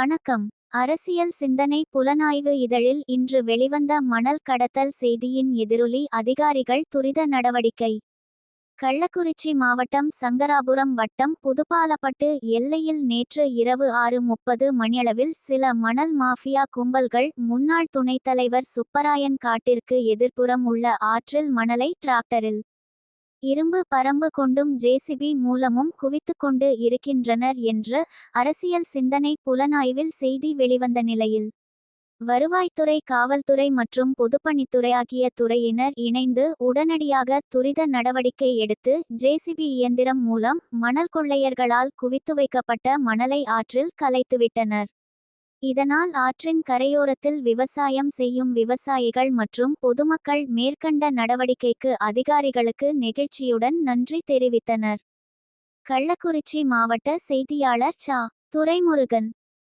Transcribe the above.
வணக்கம். அரசியல் சிந்தனை புலனாய்வு இதழில் இன்று வெளிவந்த மணல் கடத்தல் செய்தியின் எதிரொலி அதிகாரிகள் துரித நடவடிக்கை. கள்ளக்குறிச்சி மாவட்டம் சங்கராபுரம் வட்டம் புதுப்பாலப்பட்டு எல்லையில் நேற்று இரவு ஆறு முப்பது மணியளவில் சில மணல் மாஃபியா கும்பல்கள் முன்னாள் துணைத் தலைவர் சுப்பராயன் காட்டிற்கு எதிர்ப்புறம் உள்ள ஆற்றில் மணலை டிராக்டரில் இரும்பு பரம்பு கொண்டும் ஜேசிபி மூலமும் குவித்துக்கொண்டு இருக்கின்றனர் என்று அரசியல் சிந்தனை புலனாய்வில் செய்தி வெளிவந்த நிலையில். வருவாய்த்துறை காவல்துறை மற்றும் பொதுப்பணித்துறை ஆகிய துறையினர் இணைந்து உடனடியாக துரித நடவடிக்கை எடுத்து ஜேசிபி இயந்திரம் மூலம் மணல் கொள்ளையர்களால் குவித்து வைக்கப்பட்ட மணலை ஆற்றில் கலைத்துவிட்டனர். இதனால் ஆற்றின் கரையோரத்தில் விவசாயம் செய்யும் விவசாயிகள் மற்றும் பொதுமக்கள் மேற்கண்ட நடவடிக்கைக்கு அதிகாரிகளுக்கு நெகிழ்ச்சியுடன் நன்றி தெரிவித்தனர். கள்ளக்குறிச்சி மாவட்ட செய்தியாளர் சா. துரைமுருகன்.